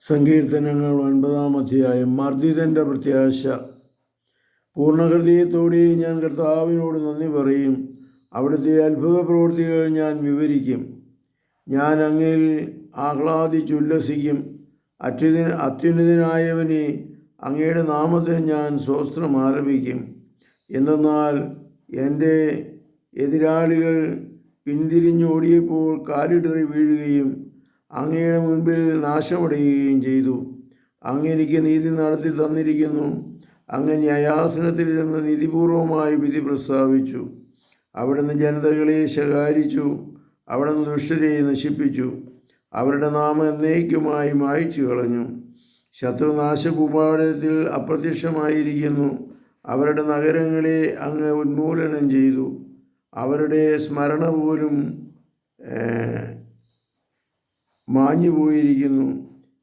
സങ്കീർത്തനങ്ങൾ ഒൻപതാം അധ്യായം. മർദ്ദിതന്റെ പ്രത്യാശ. പൂർണഹൃദയത്തോടെ ഞാൻ കർത്താവിനോട് നന്ദി പറയും. അവിടുത്തെ അത്ഭുത പ്രവൃത്തികൾ ഞാൻ വിവരിക്കും. ഞാൻ അങ്ങിൽ ആഹ്ലാദിച്ചുല്ലസിക്കും അത്യുത അത്യുന്നതനായവനെ അങ്ങയുടെ നാമത്തിന് ഞാൻ സ്വസ്ത്രം ആരംഭിക്കും. എന്തെന്നാൽ എന്റെ എതിരാളികൾ പിന്തിരിഞ്ഞോടിയപ്പോൾ കാലിടറി വീഴുകയും അങ്ങയുടെ മുൻപിൽ നാശമടയുകയും ചെയ്തു. അങ്ങ് എനിക്ക് നീതി നടത്തി തന്നിരിക്കുന്നു. അങ്ങ് ന്യായാസനത്തിലിരുന്ന് നീതിപൂർവമായി വിധി പ്രസ്താവിച്ചു. അവിടുന്ന് ജനതകളെ ശകാരിച്ചു. അവിടുന്ന് ദുഷ്ടരെ നശിപ്പിച്ചു. അവരുടെ നാമം എന്നേക്കുമായി മായച്ചു കളഞ്ഞു. ശത്രുനാശകൂപാടത്തിൽ അപ്രത്യക്ഷമായിരിക്കുന്നു. അവരുടെ നഗരങ്ങളെ അങ്ങ് ഉന്മൂലനം ചെയ്തു. അവരുടെ സ്മരണ പോലും മാഞ്ഞു പോയിരിക്കുന്നു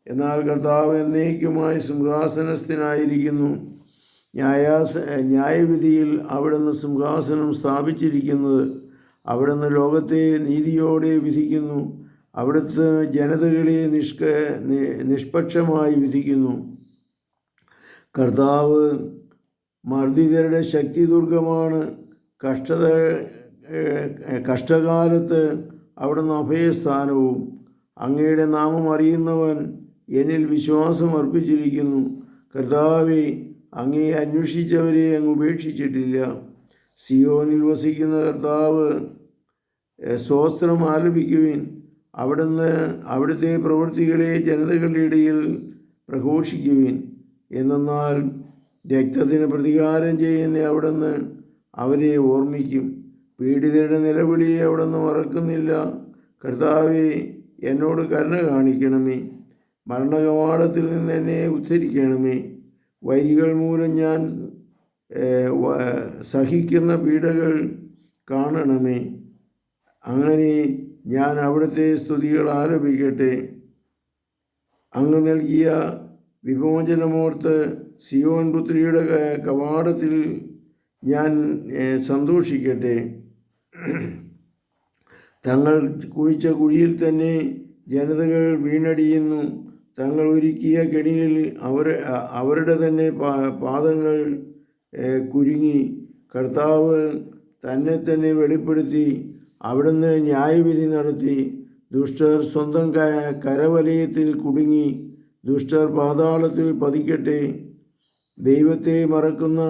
എന്നാൽ കർത്താവ് എന്നേക്കുമായി സിംഹാസനസ്ഥനായിരിക്കുന്നു. ന്യായാസ ന്യായവിധിയിൽ അവിടുന്ന് സിംഹാസനം സ്ഥാപിച്ചിരിക്കുന്നത് അവിടുന്ന് ലോകത്തെ നീതിയോടെ വിധിക്കുന്നു. അവിടുത്തെ ജനതകളെ നിഷ്ക നിഷ്പക്ഷമായി വിധിക്കുന്നു. കർത്താവ് മർദ്ദിതരുടെ ശക്തി ദുർഗമാണ് കഷ്ടത കഷ്ടകാലത്ത് അവിടുന്ന് അഭയസ്ഥാനവും അങ്ങയുടെ നാമം അറിയുന്നവൻ എന്നിൽ വിശ്വാസം അർപ്പിച്ചിരിക്കുന്നു. കർത്താവെ അങ്ങേ അന്വേഷിച്ചവരെ അങ്ങ് ഉപേക്ഷിച്ചിട്ടില്ല. സിയോനിൽ വസിക്കുന്ന കർത്താവ് സ്വസ്ത്രം ആലപിക്കുവിൻ. അവിടുന്ന് അവിടുത്തെ പ്രവൃത്തികളെ ജനതകളുടെ ഇടയിൽ പ്രഘോഷിക്കുവിൻ. എന്നാൽ രക്തത്തിന് പ്രതികാരം ചെയ്യുന്ന അവിടുന്ന് അവരെ ഓർമ്മിക്കും. പീഡിതരുടെ നിലവിളിയെ അവിടുന്ന് മറക്കുന്നില്ല. കർത്താവെ എന്നോട് കരുണ കാണിക്കണമേ. മരണകവാടത്തിൽ നിന്ന് എന്നെ ഉദ്ധരിക്കണമേ. വരികൾ മൂലം ഞാൻ സഹിക്കുന്ന പീഡകൾ കാണണമേ. അങ്ങനെ ഞാൻ അവിടുത്തെ സ്തുതികൾ ആലപിക്കട്ടെ. അങ്ങ് നൽകിയ വിമോചനമോർത്ത് സിയോൻ പുത്രിയുടെ കവാടത്തിൽ ഞാൻ സന്തോഷിക്കട്ടെ. തങ്ങൾ കുഴിച്ച കുഴിയിൽ തന്നെ ജനതകൾ വീണടിയുന്നു. തങ്ങൾ ഒരുക്കിയ കെണിയിൽ അവർ അവരുടെ തന്നെ പാദങ്ങൾ കുരുങ്ങി. കർത്താവ് തന്നെ തന്നെ വെളിപ്പെടുത്തി അവിടുന്ന് ന്യായവിധി നടത്തി. ദുഷ്ടർ സ്വന്തം കരവലയത്തിൽ കുടുങ്ങി. ദുഷ്ടർ പാതാളത്തിൽ പതിക്കട്ടെ. ദൈവത്തെ മറക്കുന്ന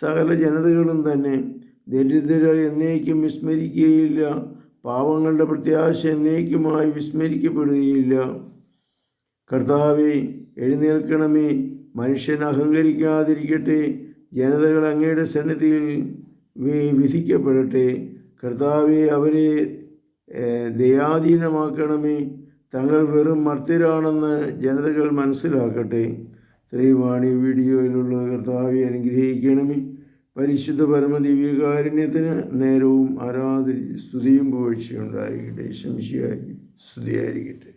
സകല ജനതകളും തന്നെ ദരിദ്രർ എന്നേക്കും വിസ്മരിക്കുകയില്ല. പാവങ്ങളുടെ പ്രത്യാശ എന്നേക്കുമായി വിസ്മരിക്കപ്പെടുകയില്ല. കർത്താവെ എഴുന്നേൽക്കണമേ. മനുഷ്യൻ അഹങ്കരിക്കാതിരിക്കട്ടെ. ജനതകൾ അങ്ങയുടെ സന്നിധിയിൽ വിധിക്കപ്പെടട്ടെ. കർത്താവെ അവരെ ദയാധീനമാക്കണമേ. തങ്ങൾ വെറും മർത്യരാണെന്ന് ജനതകൾ മനസ്സിലാക്കട്ടെ. ശ്രീവാണി വീഡിയോയിലുള്ള കർത്താവെ അനുഗ്രഹിക്കണമേ. പരിശുദ്ധ പരമദിവ്യകാരുണ്യത്തിന് നേരവും ആരാധന സ്തുതിയും പുകഴ്ചയുണ്ടായിരിക്കട്ടെ ശംശിയായി സ്തുതിയായിരിക്കട്ടെ.